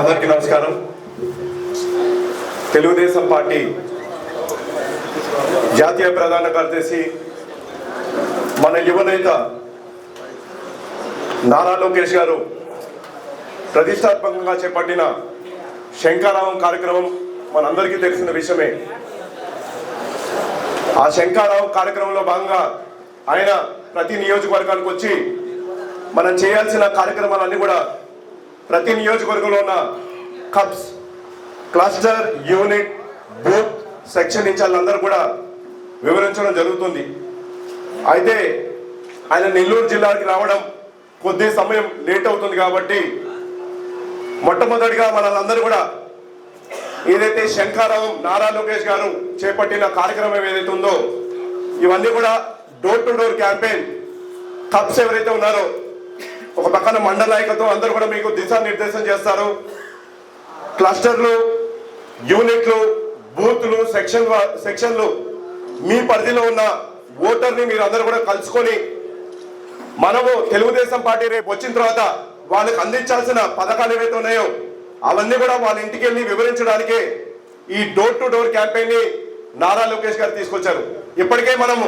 అందరికీ నమస్కారం. తెలుగుదేశం పార్టీ జాతీయ ప్రధాన కార్యదర్శి మన యువనేత నారా లోకేష్ గారు ప్రతిష్టాత్మకంగా చేపట్టిన శంకారావం కార్యక్రమం మనందరికీ తెలిసిన విషయమే. ఆ శంకారావం కార్యక్రమంలో భాగంగా ఆయన ప్రతి నియోజకవర్గానికి వచ్చి మనం చేయాల్సిన కార్యక్రమాలన్నీ కూడా ప్రతి నియోజకవర్గంలో ఉన్న CUBS cluster unit booth section ఇన్ఛార్జ్లందరూ కూడా వివరించడం జరుగుతుంది. అయితే ఆయన నెల్లూరు జిల్లాకి రావడం కొద్ది సమయం లేట్ అవుతుంది కాబట్టి మొట్టమొదటిగా మనందరూ కూడా ఏదైతే శంకారావం నారా లోకేష్ గారు చేపట్టిన కార్యక్రమం ఏదైతే ఉందో ఇవన్నీ కూడా door to door campaign CUBS ఎవరైతే ఉన్నారో ఒక పక్కన మండలాయకత్వం అందరూ కూడా మీకు దిశానిర్దేశం చేస్తారు. క్లస్టర్లు యూనిట్లు బూత్లు సెక్షన్ సెక్షన్లు మీ పరిధిలో ఉన్న ఓటర్ని మీరు అందరూ కూడా కలుసుకొని మనము తెలుగుదేశం పార్టీ రేపు వచ్చిన తర్వాత వాళ్ళకి అందించాల్సిన పథకాలు ఏవైతే ఉన్నాయో అవన్నీ కూడా వాళ్ళ ఇంటికి వెళ్ళి వివరించడానికే ఈ డోర్ టు డోర్ క్యాంపెయిన్ని నారా లోకేష్ గారు తీసుకొచ్చారు. ఇప్పటికే మనము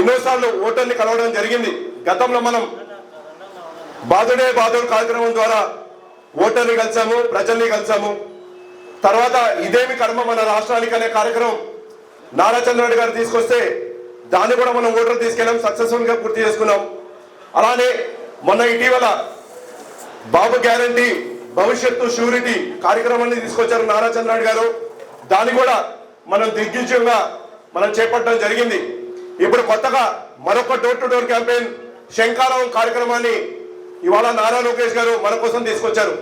ఎన్నోసార్లు ఓటర్ని కలవడం జరిగింది. గతంలో మనం బాధుడే బాధుడు కార్యక్రమం ద్వారా ఓటర్ని కలిసాము ప్రజల్ని కలిసాము. తర్వాత ఇదేమి కర్మ మన రాష్ట్రానికి అనే కార్యక్రమం నారా చంద్రరెడ్డి గారు తీసుకొస్తే దాన్ని కూడా మనం ఓటర్ తీసుకెళ్ళాం సక్సెస్ఫుల్గా పూర్తి చేసుకున్నాం. అలానే మొన్న ఇటీవల బాబు గ్యారంటీ భవిష్యత్తు షూరిటీ కార్యక్రమాన్ని తీసుకొచ్చారు నారా చంద్రరెడ్డి గారు. దాన్ని కూడా మనం దిగ్విజయంగా మనం చేపట్టడం జరిగింది. ఇప్పుడు కొత్తగా మరొక door to door campaign Shankaravam కార్యక్రమాన్ని ఇవాళ నారా లోకేష్ గారు మన కోసం తీసుకొచ్చారు.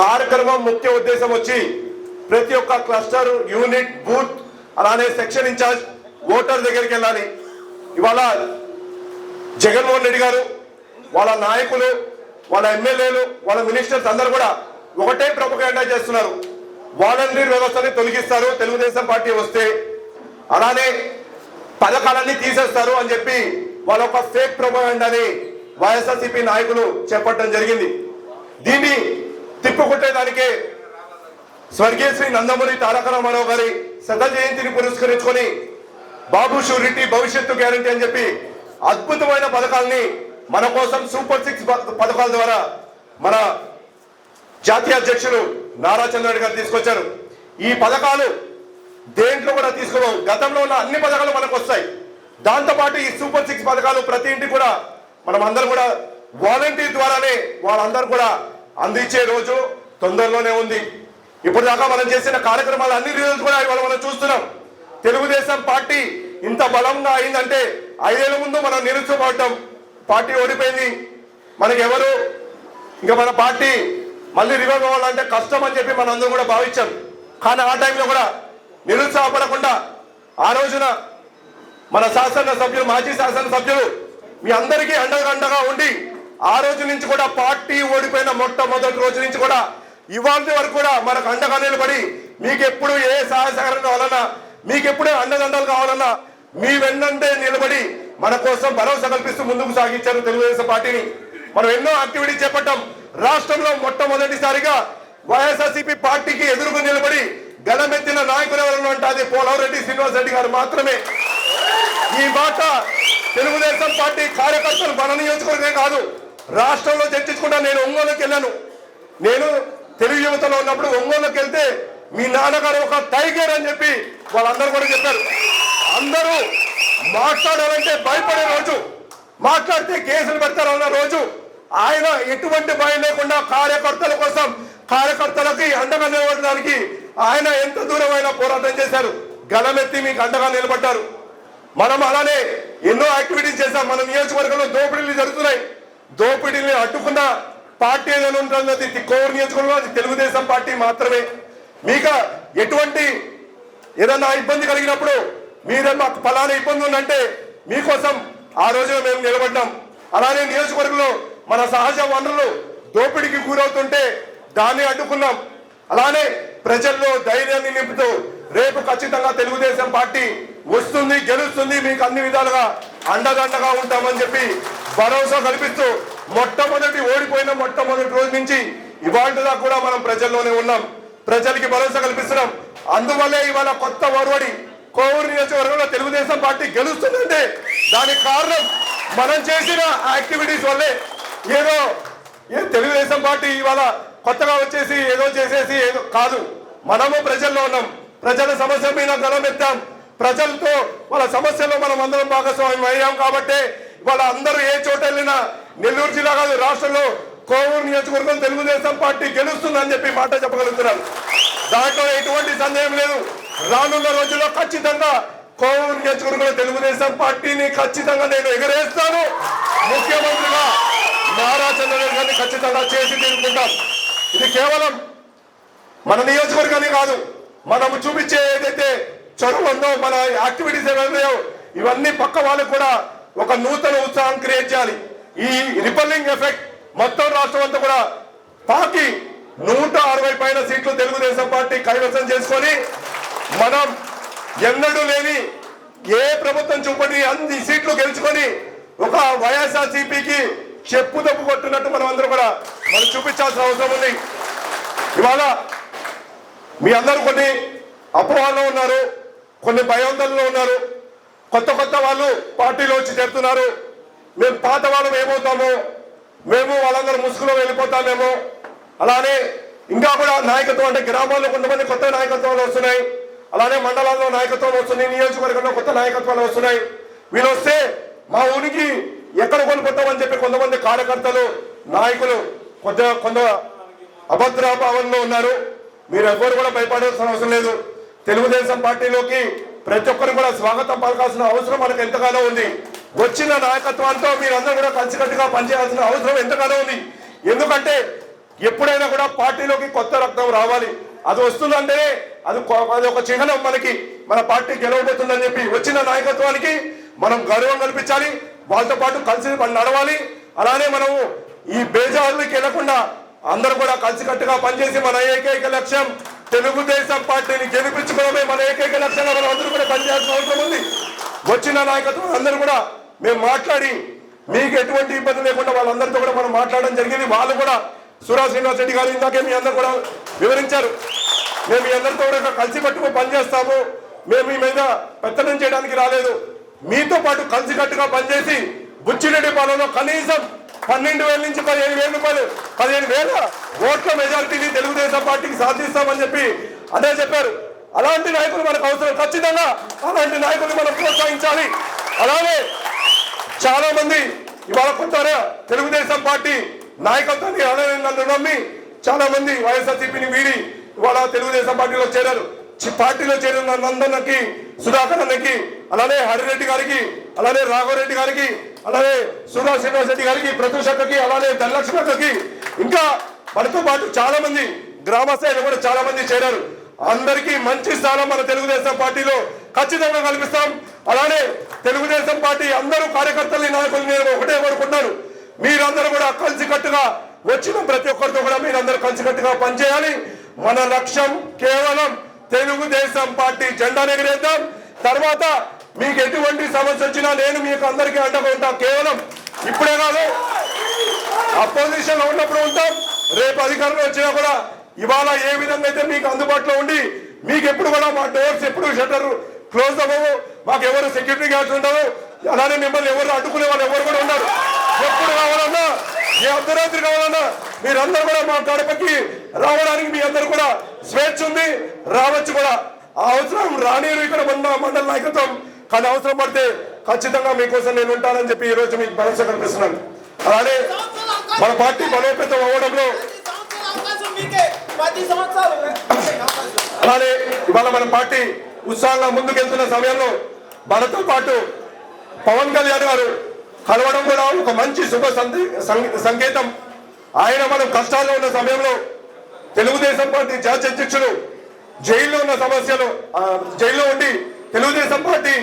కార్యక్రమం ముఖ్య ఉద్దేశం వచ్చి ప్రతి ఒక్క క్లస్టర్ యూనిట్ బూత్ అలానే సెక్షన్ ఇన్ఛార్జ్ ఓటర్ దగ్గరికి వెళ్ళాలి. ఇవాళ జగన్మోహన్ రెడ్డి గారు వాళ్ళ నాయకులు వాళ్ళ ఎమ్మెల్యేలు వాళ్ళ మినిస్టర్స్ అందరూ కూడా ఒకటే ప్రొపగాండా చేస్తున్నారు. వాలంటీర్ వ్యవస్థని తొలగిస్తారు. తెలుగుదేశం పార్టీ వస్తే అలానే పథకాలన్నీ తీసేస్తారు అని చెప్పి వాళ్ళ ఒక ఫేక్ ప్రొపగాండాని వైఎస్ఆర్సీపీ నాయకులు చేపట్టడం జరిగింది. దీన్ని తిప్పుకొట్టేదానికే స్వర్గీయ శ్రీ నందమూరి తారక రామారావు గారి శత జయంతిని పురస్కరించుకొని బాబు షూరిటీ భవిష్యత్తు గ్యారంటీ అని చెప్పి అద్భుతమైన పథకాల్ని మన కోసం సూపర్ సిక్స్ ప- పథకాల ద్వారా మన జాతీయ అధ్యక్షులు నారా చంద్రరెడ్డి గారు తీసుకొచ్చారు. ఈ పథకాలు దేంట్లో కూడా తీసుకోవడం గతంలో ఉన్న అన్ని పథకాలు మనకు వస్తాయి దాంతోపాటు ఈ సూపర్ సిక్స్ పథకాలు ప్రతి ఇంటికి కూడా మనం అందరం కూడా వాలంటీర్ ద్వారానే వాళ్ళందరూ కూడా అందించే రోజు తొందరలోనే ఉంది. ఇప్పుడు దాకా మనం చేసిన కార్యక్రమాలు అన్ని రిజల్ట్స్ కూడా ఇవాళ మనం చూస్తున్నాం. తెలుగుదేశం పార్టీ ఇంత బలంగా అయిందంటే ఐదేళ్ళ ముందు మనం నిరుత్సపడటం పార్టీ ఓడిపోయింది. మనకెవరు? ఇంకా మన పార్టీ మళ్ళీ రివైవ్ అవ్వాలంటే కష్టం అని చెప్పి మనం అందరం కూడా భావించాం. కానీ ఆ టైంలో కూడా నిరుత్సాహపడకుండా ఆ రోజున మన శాసన సభ్యులు మాజీ శాసన సభ్యులు మీ అందరికీ అండగండగా ఉండి ఆ రోజు నుంచి కూడా పార్టీ ఓడిపోయిన మొట్టమొదటి రోజు నుంచి కూడా ఇవాళ వరకు కూడా మనకు అండగా నిలబడి మీకు ఎప్పుడు ఏ సహాయ సహకారం కావాలన్నా మీకు ఎప్పుడే అండదండలు కావాలన్నా మీ వెన్నంటే నిలబడి మన కోసం భరోసా కల్పిస్తూ ముందుకు సాగించారు తెలుగుదేశం పార్టీని. మనం ఎన్నో యాక్టివిటీ చేపట్టాం. రాష్ట్రంలో మొట్టమొదటిసారిగా వైఎస్ఆర్సీపీ పార్టీకి ఎదురుగా నిలబడి గలమెత్తిన నాయకులు ఎవరన్నా అంటే అది పోలవరెడ్డి శ్రీనివాస్ రెడ్డి గారు మాత్రమే. ఈ మాట తెలుగుదేశం పార్టీ కార్యకర్తలు మన నియోజకవర్గమే కాదు రాష్ట్రంలో చర్చించుకుంటా నేను ఒంగోలుకి వెళ్ళాను. నేను తెలుగు యువతలో ఉన్నప్పుడు ఒంగోలుకి వెళ్తే మీ నాన్నగారు ఒక టైగర్ అని చెప్పి వాళ్ళందరూ కూడా చెప్పారు. అందరూ మాట్లాడాలంటే భయపడే రోజు మాట్లాడితే కేసులు పెడతారన్న రోజు ఆయన ఎటువంటి భయం లేకుండా కార్యకర్తల కోసం కార్యకర్తలకి అండగా నిలబడడానికి ఆయన ఎంత దూరమైన పోరాటం చేశారు. గలమెత్తి మీకు అండగా నిలబడ్డారు. మనం అలానే ఎన్నో యాక్టివిటీస్ చేశాం. మన నియోజకవర్గంలో దోపిడీలు జరుగుతున్నాయి. దోపిడీని అడ్డుకున్న పార్టీ ఏదైనా ఉంటుందో అది కోర్ నియోజకవర్గంలో అది తెలుగుదేశం పార్టీ మాత్రమే. మీకు ఎటువంటి ఏదన్నా ఇబ్బంది కలిగినప్పుడు మీరే మాకు ఫలానా ఇబ్బంది ఉందంటే మీకోసం ఆ రోజున మేము నిలబడ్డాం. అలానే నియోజకవర్గంలో మన సహజ వనరులు దోపిడీకి గురవుతుంటే దాన్ని అడ్డుకున్నాం. అలానే ప్రజల్లో ధైర్యాన్ని నింపుతూ రేపు ఖచ్చితంగా తెలుగుదేశం పార్టీ వస్తుంది గెలుస్తుంది మీకు అన్ని విధాలుగా అండదండగా ఉంటామని చెప్పి భరోసా కల్పిస్తూ మొట్టమొదటి ఓడిపోయిన మొట్టమొదటి రోజు నుంచి ఇవాళ దాకా కూడా మనం ప్రజల్లోనే ఉన్నాం. ప్రజలకి భరోసా కల్పిస్తున్నాం. అందువల్లే ఇవాళ కొత్త ఒరవడి కోవూరు నియోజకవర్గంలో తెలుగుదేశం పార్టీ గెలుస్తుందంటే దానికి కారణం మనం చేసిన యాక్టివిటీస్ వల్లే. ఏదో ఏ తెలుగుదేశం పార్టీ ఇవాళ కొత్తగా వచ్చేసి ఏదో చేసేసి ఏదో కాదు. మనము ప్రజల్లో ఉన్నాం. ప్రజల సమస్య మీద గలమెత్తాం ప్రజలతో వాళ్ళ సమస్యలో మనం అందరం భాగస్వామ్యం అయ్యాం కాబట్టి వాళ్ళ అందరూ ఏ చోట వెళ్ళినా నెల్లూరు జిల్లా కాదు రాష్ట్రంలో కోవూరు నియోజకవర్గం తెలుగుదేశం పార్టీ గెలుస్తుందని చెప్పి మాట చెప్పగలుగుతున్నారు దాంట్లో ఎటువంటి సందేహం లేదు. రానున్న రోజుల్లో ఖచ్చితంగా కోవూరు నియోజకవర్గంలో తెలుగుదేశం పార్టీని ఖచ్చితంగా నేను ఎగరేస్తాను. ముఖ్యమంత్రిగా నారా చంద్రబాబు గారిని ఖచ్చితంగా చేసి తీరుకుంటాం. ఇది కేవలం మన నియోజకవర్గాన్ని కాదు మనము చూపించే ఏదైతే చొరవ మన యాక్టివిటీస్ ఏమైనాయో ఇవన్నీ పక్క వాళ్ళు కూడా ఒక నూతన ఉత్సాహం క్రియేట్ చేయాలి. ఈ రిపల్లింగ్ ఎఫెక్ట్ మొత్తం రాష్ట్రం అంతా కూడా పాకి నూట అరవై పైన సీట్లు తెలుగుదేశం పార్టీ కైవసం చేసుకొని మనం ఎన్నడూ లేని ఏ ప్రభుత్వం చూపని అన్ని సీట్లు గెలుచుకొని ఒక వైఎస్ఆర్ సిపికి చెప్పు తప్పు కొట్టినట్టు మనం అందరూ కూడా మనం చూపించాల్సిన అవసరం ఉంది. ఇవాళ మీ అందరూ కొన్ని అపోహల్లో ఉన్నారు. కొన్ని భయాందోళనలో ఉన్నారు. కొత్త కొత్త వాళ్ళు పార్టీలో వచ్చి చేరుతున్నారు. మేము పాత వాళ్ళం ఏమవుతామో మేము వాళ్ళందరూ ముసుగులో వెళ్ళిపోతామేమో. అలానే ఇంకా కూడా నాయకత్వం అంటే గ్రామాల్లో కొంతమంది కొత్త నాయకత్వాలు వస్తున్నాయి. అలానే మండలాల్లో నాయకత్వం వస్తున్నాయి. నియోజకవర్గంలో కొత్త నాయకత్వాలు వస్తున్నాయి. వీళ్ళు వస్తే మా ఊరికి ఎక్కడ కోల్పోతామని చెప్పి కొంతమంది కార్యకర్తలు నాయకులు కొంత కొంత అభద్రాభావంలో ఉన్నారు. మీరు ఎవరు కూడా భయపడాల్సిన అవసరం లేదు. తెలుగుదేశం పార్టీలోకి ప్రతి ఒక్కరు కూడా స్వాగతం పలకాల్సిన అవసరం మనకు ఎంతగానో ఉంది. వచ్చిన నాయకత్వంతో మీరందరూ కూడా కలిసికట్టుగా పనిచేయాల్సిన అవసరం ఎంతగానో ఉంది. ఎందుకంటే ఎప్పుడైనా కూడా పార్టీలోకి కొత్త రక్తం రావాలి. అది వస్తుందంటే అది అది ఒక చిహ్నం మనకి మన పార్టీ గెలవబోతుందని చెప్పి వచ్చిన నాయకత్వానికి మనం గౌరవం కల్పించాలి. వాళ్ళతో పాటు కలిసి నడవాలి. అలానే మనము ఈ బేజారులకి వెళ్ళకుండా అందరూ కూడా కలిసికట్టుగా పనిచేసి మన ఏకైక లక్ష్యం తెలుగుదేశం పార్టీని గెలిపించుకోవడమే మన ఏకైక లక్ష్యంగా మనం అందరూ కూడా పనిచేయాల్సిన అవసరం ఉంది. వచ్చిన నాయకత్వం అందరూ కూడా మేము మాట్లాడి మీకు ఎటువంటి ఇబ్బంది లేకుండా వాళ్ళందరితో కూడా మనం మాట్లాడడం జరిగింది. వాళ్ళు కూడా సురా శ్రీనివాస్ రెడ్డి గారు ఇందాకే మీ అందరు కూడా వివరించారు. మేము మీ అందరితో కూడా కలిసి పట్టుకుని పనిచేస్తాము. మేము మీ మీద పెత్తనం చేయడానికి రాలేదు. మీతో పాటు కలిసికట్టుగా పనిచేసి బుచ్చిరెడ్డి పాలనలో కనీసం పన్నెండు వేల నుంచి పదిహేను వేల రూపాయలు. పదిహేను వేల ఓట్ల మెజారిటీని తెలుగుదేశం పార్టీకి సాధిస్తామని చెప్పి అదే చెప్పారు. అలాంటి నాయకులు మనకు అవసరం. ఖచ్చితంగా అలాంటి నాయకులు మనం ప్రోత్సహించాలి. అలాగే చాలా మంది ఇవాళ కొత్త తెలుగుదేశం పార్టీ నాయకత్వాన్ని అలానే నన్ను నమ్మి చాలా మంది వైఎస్ఆర్సీపీని వీడి ఇవాళ తెలుగుదేశం పార్టీలో చేరారు. పార్టీలో చేరిన నందన్నకి సుధాకర్ అన్నకి అలానే హరిరెడ్డి గారికి అలానే రాఘవరెడ్డి గారికి అలానే సుధా శ్రీనివాస్ రెడ్డి గారికి ప్రత్యూషక్కకి అలానే ధనలక్ష్మక్కకి ఇంకా మనతో పాటు చాలా మంది గ్రామస్థాయిలో కూడా చాలా మంది చేరారు. అందరికీ మంచి స్థానం మన తెలుగుదేశం పార్టీలో ఖచ్చితంగా కల్పిస్తాం. అలానే తెలుగుదేశం పార్టీ అందరూ కార్యకర్తల్ని నాయకులు నేను ఒకటే కోరుకుంటున్నాను. మీరందరూ కూడా కలిసికట్టుగా వచ్చిన ప్రతి ఒక్కరితో కూడా మీరందరూ కలిసికట్టుగా పనిచేయాలి. మన లక్ష్యం కేవలం తెలుగుదేశం పార్టీ జెండా ఎగిరేద్దాం. తర్వాత మీకు ఎటువంటి సమస్య వచ్చినా నేను మీకు అందరికీ అండగా కేవలం ఇప్పుడే కాదు అపోజిషన్లో ఉన్నప్పుడు ఉంటాం. రేపు అధికారంలో వచ్చినా కూడా ఇవాళ ఏ విధంగా అయితే మీకు అందుబాటులో ఉండి మీకు ఎప్పుడు కూడా మా డోర్స్ ఎప్పుడు షట్టర్ క్లోజ్ అవ్వవు. మాకు ఎవరు సెక్యూరిటీ గార్డ్స్ ఉండవు అలానే మిమ్మల్ని ఎవరు అడ్డుకునే వాళ్ళు ఎవరు కూడా ఉన్నారు ఎప్పుడు కావాలన్నా ఏ అర్ధరాత్రి కావాలన్నా మీరందరూ కూడా మా గడపకి రావడానికి మీ అందరూ కూడా స్వేచ్ఛ ఉంది. రావచ్చు కూడా. ఆ అవసరం రానియరు ఇక్కడ ఉన్న మండల నాయకత్వం. కానీ అవసరం పడితే ఖచ్చితంగా మీకోసం నేను ఉంటానని చెప్పి ఈ రోజు మీకు భరోసా కల్పిస్తున్నాను. అలానే మన పార్టీ బలోపేతం అవ్వడంలో అలానే ఇవాళ మన పార్టీ ఉత్సాహంగా ముందుకెళ్తున్న సమయంలో మనతో పాటు పవన్ కళ్యాణ్ గారు కలవడం కూడా ఒక మంచి శుభ సం- సంకేతం. ఆయన మనం కష్టాల్లో ఉన్న సమయంలో తెలుగుదేశం పార్టీ జాతీయ అధ్యక్షులు జైల్లో ఉన్న సమస్యలు జైల్లో ఉండి తెలుగుదేశం పార్టీ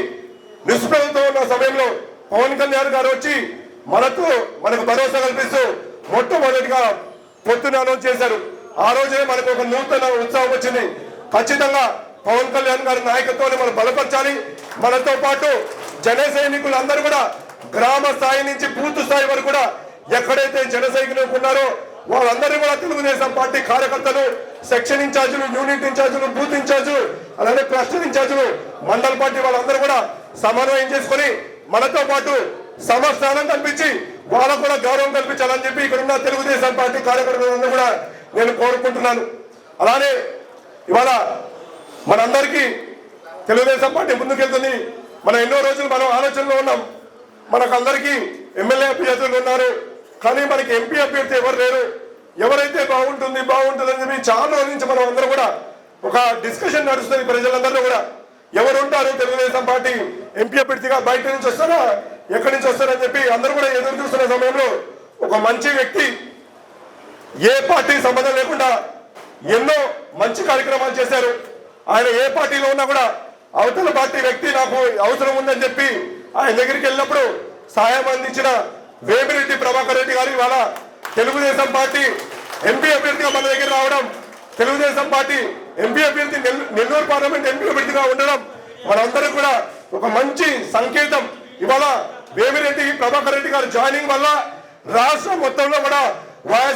నిష్ప్రభుత్వం ఉన్న సమయంలో పవన్ కళ్యాణ్ గారు వచ్చి మనకు మనకు భరోసా కల్పిస్తూ మొట్టమొదటిగా పొత్తున అనౌన్స్ చేశారు. ఆ రోజే మనకు ఒక నూతన ఉత్సాహం వచ్చింది. ఖచ్చితంగా పవన్ కళ్యాణ్ గారి నాయకత్వాన్ని మనం బలపరచాలి. మనతో పాటు జన సైనికులందరూ కూడా గ్రామ స్థాయి నుంచి బూత్ స్థాయి వరకు కూడా ఎక్కడైతే జన సైనికులు ఉన్నారో వాళ్ళందరూ కూడా తెలుగుదేశం పార్టీ కార్యకర్తలు సెక్షన్ ఇన్ఛార్జీలు యూనిట్ ఇన్ఛార్జీలు బూత్ ఇన్ఛార్జీలు అలానే క్లస్టర్ ఇన్ఛార్జీలు మండల పార్టీ వాళ్ళందరూ కూడా సమన్వయం చేసుకొని మనతో పాటు సమస్థానం కల్పించి వాళ్ళకు కూడా గౌరవం కల్పించాలని చెప్పి ఇక్కడ ఉన్న తెలుగుదేశం పార్టీ కార్యకర్తలందరూ కూడా నేను కోరుకుంటున్నాను. అలానే ఇవాళ మనందరికీ తెలుగుదేశం పార్టీ ముందుకెళ్తుంది. మనం ఎన్నో రోజులు మనం ఆలోచనలో ఉన్నాం. మనకు అందరికీ ఎమ్మెల్యే అభ్యర్థులు ఉన్నారు. కానీ మనకి ఎంపీ అభ్యర్థి ఎవరు లేరు. ఎవరైతే బాగుంటుంది బాగుంటుంది అని చెప్పి చాలా రోజుల నుంచి మనం అందరూ కూడా ఒక డిస్కషన్ నడుస్తుంది ప్రజలందరూ కూడా. ఎవరు ఉంటారు తెలుగుదేశం పార్టీ ఎంపీ అభ్యర్థిగా బయట నుంచి వస్తారా? ఎక్కడి నుంచి వస్తారని చెప్పి అందరూ కూడా ఎదురు చూస్తున్న సమయంలో ఒక మంచి వ్యక్తి ఏ పార్టీ సంబంధం లేకుండా ఎన్నో మంచి కార్యక్రమాలు చేశారు. ఆయన ఏ పార్టీలో ఉన్నా కూడా అవతల పార్టీ వ్యక్తి నాకు అవసరం ఉందని చెప్పి ఆయన దగ్గరికి వెళ్ళినప్పుడు సహాయం అందించిన వేమిరెడ్డి ప్రభాకర్ రెడ్డి గారు ఇవాళ తెలుగుదేశం పార్టీ ఎంపీ అభ్యర్థిగా మన దగ్గర రావడం తెలుగుదేశం పార్టీ ఎంపీ అభ్యర్థి నెల్లూరు పార్లమెంట్ ఎంపీ అభ్యర్థిగా ఉండడం వాళ్ళందరూ కూడా ఒక మంచి సంకేతం. ఇవాళ వేమిరెడ్డి ప్రభాకర్ రెడ్డి గారు జాయినింగ్ వల్ల రాష్ట్రం మొత్తంలో కూడా వైఎస్